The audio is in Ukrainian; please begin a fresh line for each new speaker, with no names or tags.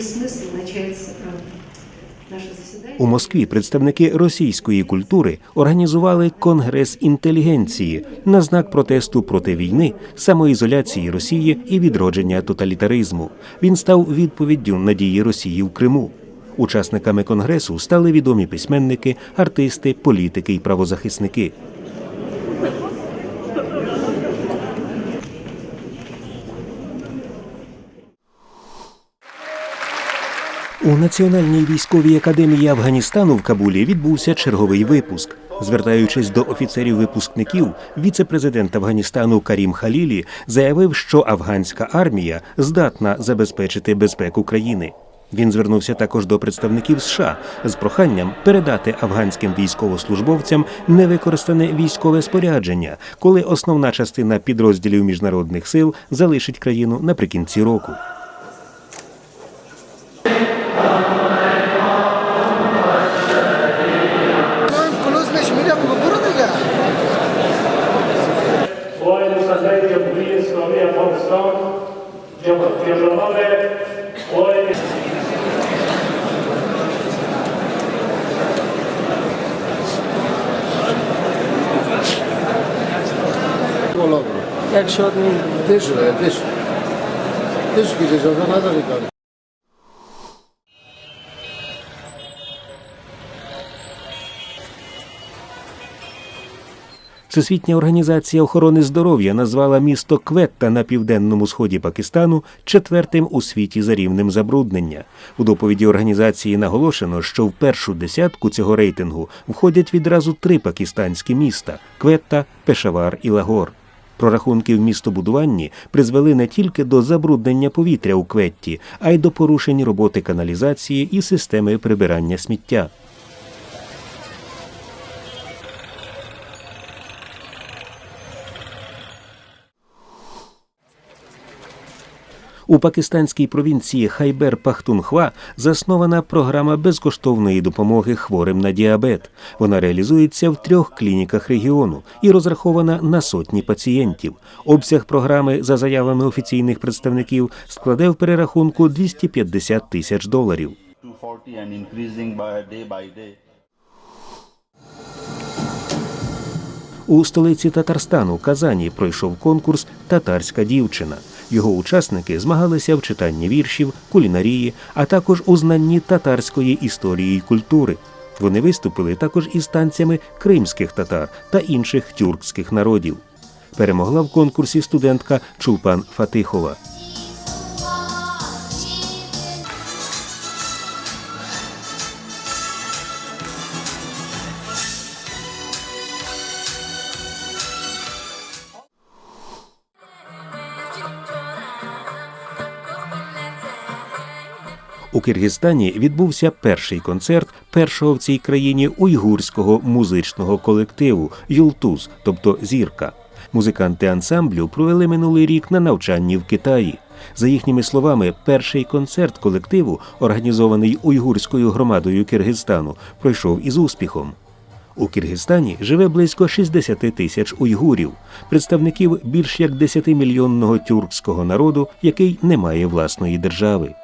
есть смысл начать э.
У Москві представники російської культури організували конгрес інтелігенції на знак протесту проти війни, самоізоляції Росії і відродження тоталітаризму. Він став відповіддю на дії Росії в Криму. Учасниками конгресу стали відомі письменники, артисти, політики і правозахисники. У Національній військовій академії Афганістану в Кабулі відбувся черговий випуск. Звертаючись до офіцерів-випускників, віце-президент Афганістану Карім Халілі заявив, що афганська армія здатна забезпечити безпеку країни. Він звернувся також до представників США з проханням передати афганським військовослужбовцям невикористане військове спорядження, коли основна частина підрозділів міжнародних сил залишить країну наприкінці року.
organização Diamantinowe, Oi. Logo. Jak się
od nich...
Dyszy, deixa
é, deixa deixa que nadal i dalej.
Всесвітня організація охорони здоров'я назвала місто Кветта на південному сході Пакистану четвертим у світі за рівнем забруднення. У доповіді організації наголошено, що в першу десятку цього рейтингу входять відразу три пакистанські міста Кветта, Пешавар і Лагор. Прорахунки в містобудуванні призвели не тільки до забруднення повітря у Кветті, а й до порушень роботи каналізації і системи прибирання сміття. У пакистанській провінції Хайбер Пахтунхва заснована програма безкоштовної допомоги хворим на діабет. Вона реалізується в трьох клініках регіону і розрахована на сотні пацієнтів. Обсяг програми, за заявами офіційних представників, складе в перерахунку 250 тисяч доларів.
240 and increasing by day by day.
У столиці Татарстану Казані пройшов конкурс Татарська дівчина. Його учасники змагалися в читанні віршів, кулінарії, а також у знанні татарської історії і культури. Вони виступили також із танцями кримських татар та інших тюркських народів. Перемогла в конкурсі студентка Чулпан Фатихова. У Киргизстані відбувся перший концерт першого в цій країні уйгурського музичного колективу Юлтуз, тобто зірка. Музиканти ансамблю провели минулий рік на навчанні в Китаї. За їхніми словами, перший концерт колективу, організований уйгурською громадою Киргизстану, пройшов із успіхом. У Киргизстані живе близько 60 тисяч уйгурів, представників більш як 10-мільйонного тюркського народу, який не має власної держави.